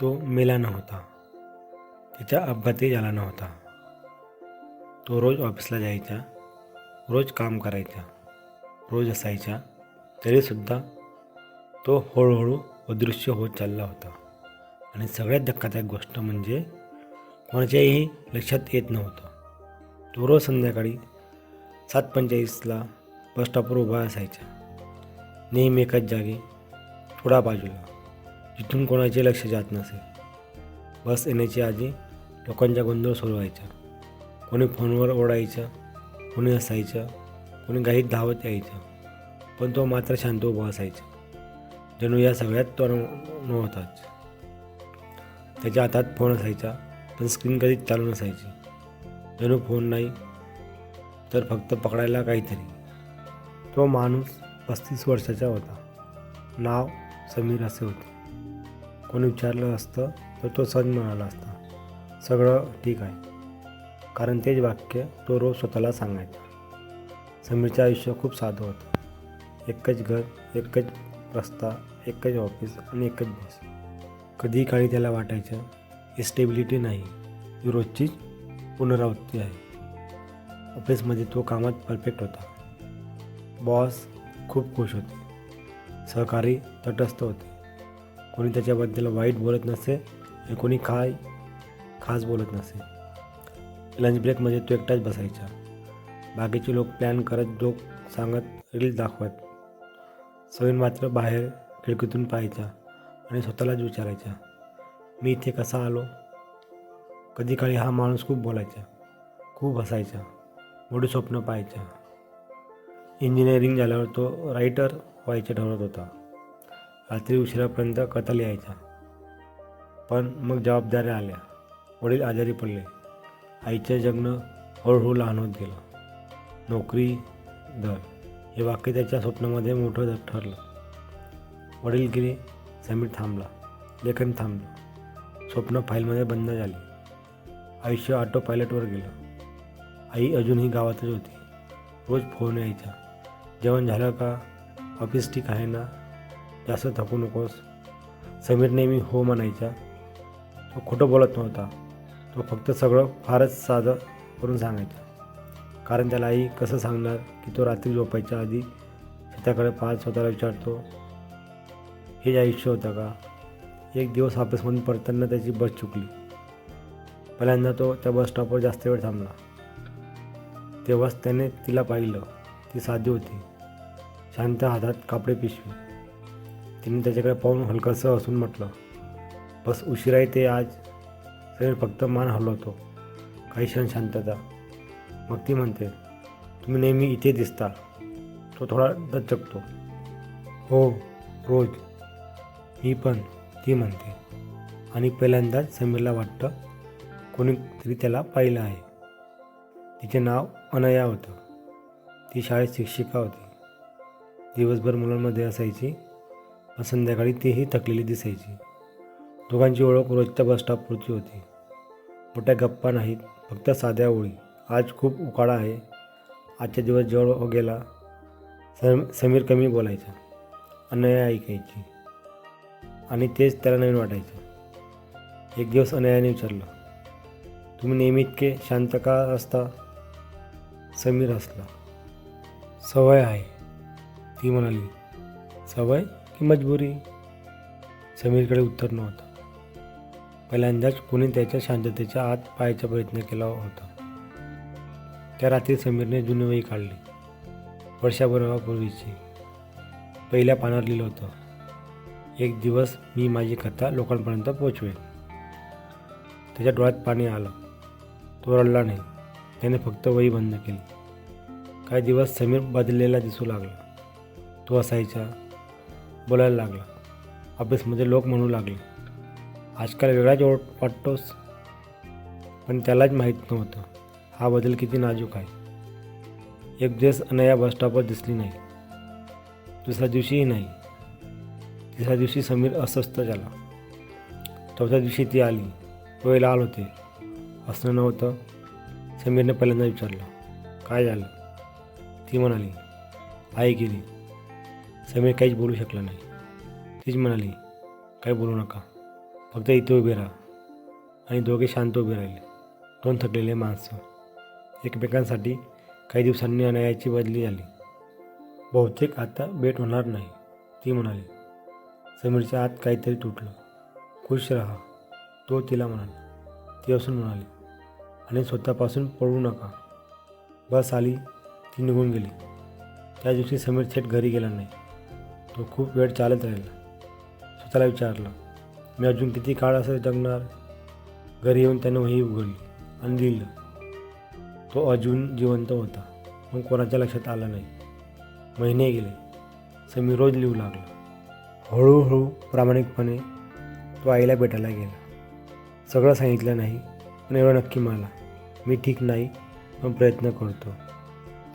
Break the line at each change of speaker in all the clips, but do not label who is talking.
तो मेला नव्हता त्याच्या अपघातही झाला नव्हता तो रोज ऑफिसला जायचा रोज काम करायचा रोज असायचा तरीसुद्धा तो हळूहळू अदृश्य होत चालला होता. आणि सगळ्यात धक्कादायक गोष्ट म्हणजे कोणाच्याही लक्षात येत नव्हतं. तो रोज संध्याकाळी सात पंचेचाळीसला बस स्टॉपवर उभा असायचा. नेहमी एकाच जागी थोडा बाजूला. जिथून कोणाचे लक्ष जात नसे. बस येण्याची आधी लोकांचा गोंधळ सुरू व्हायचा. कोणी फोनवर ओढायचं कोणी हसायचं कोणी घाईत धावत यायचं. पण तो मात्र शांत उभा असायचा. जणू या सगळ्यात तो नव्हताच त्याच्या हातात फोन असायचा पण स्क्रीन कधीच चालू नसायची. जणू फोन नाही तर फक्त पकडायला काहीतरी. तो माणूस पस्तीस वर्षाचा होता. नाव समीर असे होते. कोणी विचारलं असतं तर तो सहज म्हणाला असता. सगळं ठीक आहे. कारण तेच वाक्य तो रोज स्वतःला सांगायचा. समीरचं आयुष्य खूप साधं होतं. एकच घर एकच रस्ता एकच ऑफिस आणि एकच बस. कधी काळी त्याला वाटायचं ही स्टेबिलिटी नाही. ही रोजचीच पुनरावृत्ती आहे. ऑफिसमध्ये तो कामात परफेक्ट होता. बॉस खूप खुश होते. सहकारी तटस्थ होते. कोणी त्याच्याबद्दल वाईट बोलत नसे आणि कोणी काय खास बोलत नसे. लंच ब्रेकमध्ये तो एकटाच बसायचा. बाकीचे लोक प्लॅन करत जोक सांगत रील दाखवत. सवीन मात्र बाहेर खिडकीतून पाहायचा आणि स्वतःलाच विचारायचा मी इथे कसा आलो? कधी काळी हा माणूस खूप बोलायचा खूप हसायचा मोठी स्वप्न पाहायचा. इंजिनिअरिंग झाल्यावर तो रायटर व्हायचं ठरवत होता. रात्री उशिरापर्यंत कथा लिहायचा पण मग जबाबदाऱ्या आल्या. वडील आजारी पडले. आईचं जगणं हळूहळू लहान होत गेलं. नोकरी दर हे वाक्य त्याच्या स्वप्नामध्ये मोठं ठरलं. वडील गेले समीर थांबला. लेखन थांबलं. स्वप्न फाईलमध्ये बंद झाली. आयुष्य ऑटो पायलटवर गेलं. आई अजूनही गावातच होती. रोज फोन यायचा जेवण झालं का? ऑफिस ठीक आहे ना? जास्त थकू नकोस. समीर नेहमी हो म्हणायचा. तो खोटं बोलत नव्हता. तो फक्त सगळं फारच साधं करून सांगायचा. कारण त्याला आई कसं सांगणार की तो रात्री झोपायच्या आधी शेताकडे पाहत स्वतःला विचारतो हे आयुष्य होतं का? एक दिवस ऑफिसमधून परतताना त्याची बस चुकली. पहिल्यांदा तो त्या बस स्टॉपवर जास्त वेळ थांबला. तेव्हाच त्याने तिला पाहिलं. ती साधी होती. शांत हातात कापडे पिशवी. तिने त्याच्याकडे पाहून हलकंसं असून म्हटलं बस उशिरा येते आज. समीर फक्त मान हलवतो. काही क्षण शांतता. मग ती म्हणते तुम्ही नेहमी इथे दिसता. तो थोडा दचकतो. हो रोज. मी पण ती म्हणते. आणि पहिल्यांदाच समीरला वाटतं कोणीतरी त्याला पाहिलं आहे. तिचे नाव अनया होतं. ती शाळेत शिक्षिका होती. दिवसभर मुलांमध्ये असायची. संध्याकाळी तीही थकलेली दिसायची. दोघांची ओळख रोजच्या बस स्टॉपवरची होती. मोठ्या गप्पा नाहीत फक्त साध्या ओळी. आज खूप उकाडा आहे. आजचा दिवस जवळ हो गेला. सम समीर कमी बोलायचा. अनया ऐकायची. आणि तेच त्याला नवीन वाटायचं. एक दिवस अनयाने विचारलं तुम्ही नेहमी इतके शांत का असता? समीर हसला. सवय आहे. ती म्हणाली सवय? की मजबुरी. समीरकडे उत्तर नव्हतं. पहिल्यांदाच कोणी त्याच्या शांततेच्या आत पाहायचा प्रयत्न केला होता. त्या रात्री समीरने जुनी वही काढली. वर्षाभरापूर्वीची. पहिल्या पानावर लिहिलं होतं एक दिवस मी माझी कथा लोकांपर्यंत पोचवेन. त्याच्या डोळ्यात पाणी आलं. तो रडला नाही. त्याने फक्त वही बंद केली. काही दिवस समीर बदललेला दिसू लागला. तो असायचा बोलायला लागला. ऑफिसमध्ये लोक म्हणू लागले. आजकाल वेगळाच ओळ वाटतोस. पण त्यालाच माहीत नव्हतं. हा बदल किती नाजूक आहे. एक दिवस अनया बस स्टॉपवर दिसली नाही. दुसऱ्या दिवशीही नाही. तिसऱ्या दिवशी समीर अस्वस्थ झाला. चौथ्या दिवशी ती आली. डोळे लाल होते. असं नव्हतं. समीरने पहिल्यांदा विचारलं काय झालं? ती म्हणाली आई गेली. समीर काहीच बोलू शकला नाही. तीच म्हणाली काही बोलू नका. फक्त इथे उभे राहा. आणि दोघे शांत उभे राहिले. दोन थकलेले माणसं. एकमेकांसाठी काही दिवसांनी अनायाची बदली झाली. बहुतेक आता भेट होणार नाही ती म्हणाली. समीरच्या आत काहीतरी तुटलं. खुश राहा तो तिला म्हणाला. ती असून म्हणाली आणि स्वतःपासून पळू नका. बस आली ती निघून गेली. त्या दिवशी समीर थेट घरी गेला नाही. तो खूप वेळ चालत राहिला. स्वतःला विचारलं मी अजून किती काळ असं जगणार? घरी येऊन त्यानं वही उघडली आणि लिहिलं तो अजून जिवंत होता पण कोणाच्या लक्षात आला नाही. महिने गेले समीर रोज लिहू लागला. हळूहळू प्रामाणिकपणे तो आईला भेटायला गेला. सगळं सांगितलं नाही पण एवढं नक्की मला मी ठीक नाही पण प्रयत्न करतो.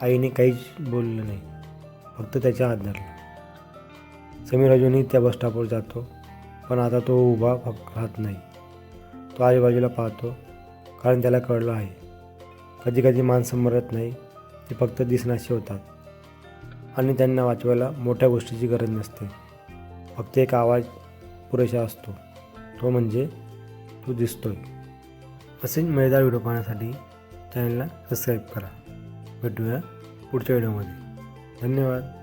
आईने काहीच बोललं नाही फक्त त्याच्या हात धरला. समीर अजूनही त्या बसस्टॉपवर जातो. पण आता तो उभा फक्त राहत नाही. तो आजूबाजूला पाहतो कारण त्याला कळलं आहे. कधी कधी माणसं मरत नाही ते फक्त दिसण्याशी होतात. आणि त्यांना वाचवायला मोठ्या गोष्टीची गरज नसते. फक्त एक आवाज पुरेसा असतो. तो म्हणजे तू दिसतोय. असेच मजेदार व्हिडिओ पाहण्यासाठी चॅनलला सबस्क्राईब करा. भेटूया पुढच्या व्हिडिओमध्ये. धन्यवाद.